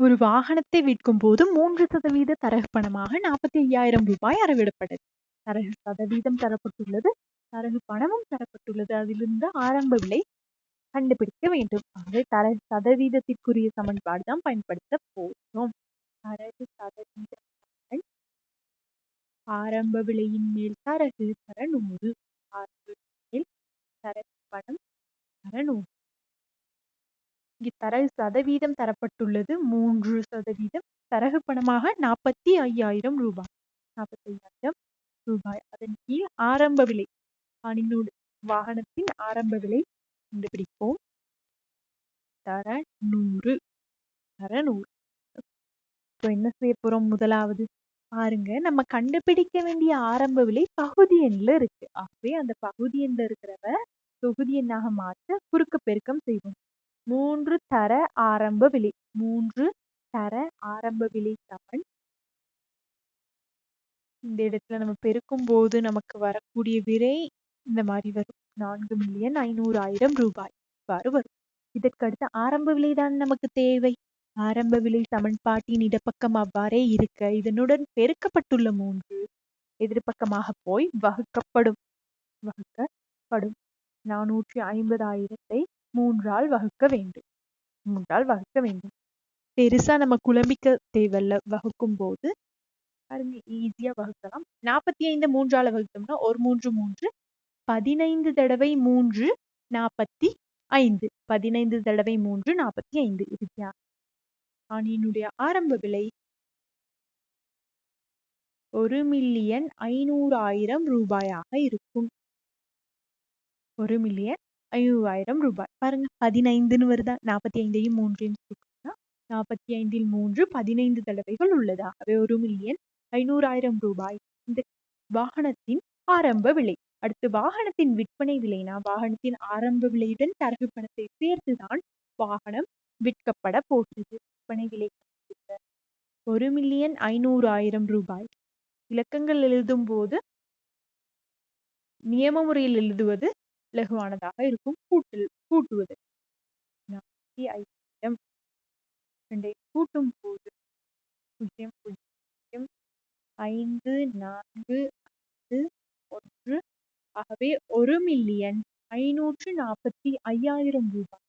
ஒரு வாகனத்தை விற்கும் போது மூன்று சதவீத தரகு பணமாக நாற்பத்தி ஐயாயிரம் ரூபாய் அறவிடப்பட்டது. தரகு சதவீதம் தரப்பட்டுள்ளது. தரகு பணமும் தரப்பட்டுள்ளது. அதிலிருந்து ஆரம்ப விலை கண்டுபிடிக்க வேண்டும். ஆகவே தரகு சதவீதத்திற்குரிய சமன்பாடு தான் பயன்படுத்த போகிறோம். தரகு சதவீதம் ஆரம்ப விலையின் மேல் தரகு தர நூறு ஆரம்ப மேல் தரகு பணம் தர நூறு இங்கு தரகு சதவீதம் தரப்பட்டுள்ளது. மூன்று சதவீதம். தரகு பணமாக நாற்பத்தி ஐயாயிரம் ரூபாய். நாற்பத்தி ஐயாயிரம் ரூபாய். அதன் கீழ் ஆரம்ப விலை. அணிநூறு வாகனத்தின் ஆரம்ப விலை கண்டுபிடிப்போம். தர நூறு. தர நூறு. இப்போ என்ன செய்ய போறோம்? முதலாவது பாருங்க. நம்ம கண்டுபிடிக்க வேண்டிய ஆரம்ப விலை பகுதி எண்ல இருக்கு. ஆகவே அந்த பகுதி எண்ல இருக்கிறவ தொகுதி எண்ணாக மாற்ற குறுக்கு பெருக்கம் செய்வோம். மூன்று தர ஆரம்ப விலை மூன்று தர ஆரம்ப விலை சமன் இந்த இடத்துல நம்ம பெருக்கும் போது நமக்கு வரக்கூடிய விலை இந்த மாதிரி வரும். நான்கு மில்லியன் ஐநூறு ஆயிரம் ரூபாய். இவ்வாறு வரும். இதற்கடுத்து ஆரம்ப விலைதான் நமக்கு தேவை. ஆரம்ப விலை சமன்பாட்டின் இடப்பக்கம் அவ்வாறே இருக்க இதனுடன் பெருக்கப்பட்டுள்ள மூன்று எதிர்ப்பக்கமாக போய் வகுக்கப்படும். வகுக்கப்படும். நானூற்றி ஐம்பதாயிரத்தை மூன்றால் வகுக்க வேண்டும். மூன்றால் வகுக்க வேண்டும். பெருசா நம்ம குழம்பிக்க தேவையில்ல. வகுக்கும் போது பாருங்க ஈஸியா வகுக்கலாம். நாற்பத்தி ஐந்து மூன்றால வகுத்தோம்னா ஒரு மூன்று மூன்று. பதினைந்து தடவை மூன்று நாற்பத்தி ஐந்து பதினைந்து தடவை மூன்று நாற்பத்தி ஐந்து இறுதியா அணியினுடைய ஆரம்ப விலை. ஒரு மில்லியன் ஐநூறாயிரம் ரூபாயாக இருக்கும். ஒரு மில்லியன் ஐயாயிரம் ரூபாய். பாருங்க பதினைந்துன்னு வருதா? நாற்பத்தி ஐந்தையும் மூன்றையும் நாற்பத்தி ஐந்தில் மூன்று பதினைந்து தடவைகள் உள்ளதாகவே ஒரு மில்லியன் ஐநூறாயிரம் ரூபாய். இந்த வாகனத்தின் ஆரம்ப விலை. அடுத்து வாகனத்தின் விற்பனை விலைனா வாகனத்தின் ஆரம்ப விலையுடன் தரகு பணத்தை சேர்த்துதான் வாகனம் விற்கப்பட போகிறது. விற்பனை விலை ஒரு மில்லியன் ஐநூறு ஆயிரம் ரூபாய். இலக்கங்கள் எழுதும் போது நியம முறையில் எழுதுவது இலகுவானதாக இருக்கும் கூட்டல் கூட்டுவது. நாற்பத்தி ஐயாயிரம் ரெண்டை கூட்டும் போது பூஜ்ஜியம் பூஜ்ஜியம் ஐந்து நான்கு ஐந்து ஒன்று ஆகவே ஒரு மில்லியன் ஐநூற்று நாற்பத்தி ஐயாயிரம் ரூபாய்.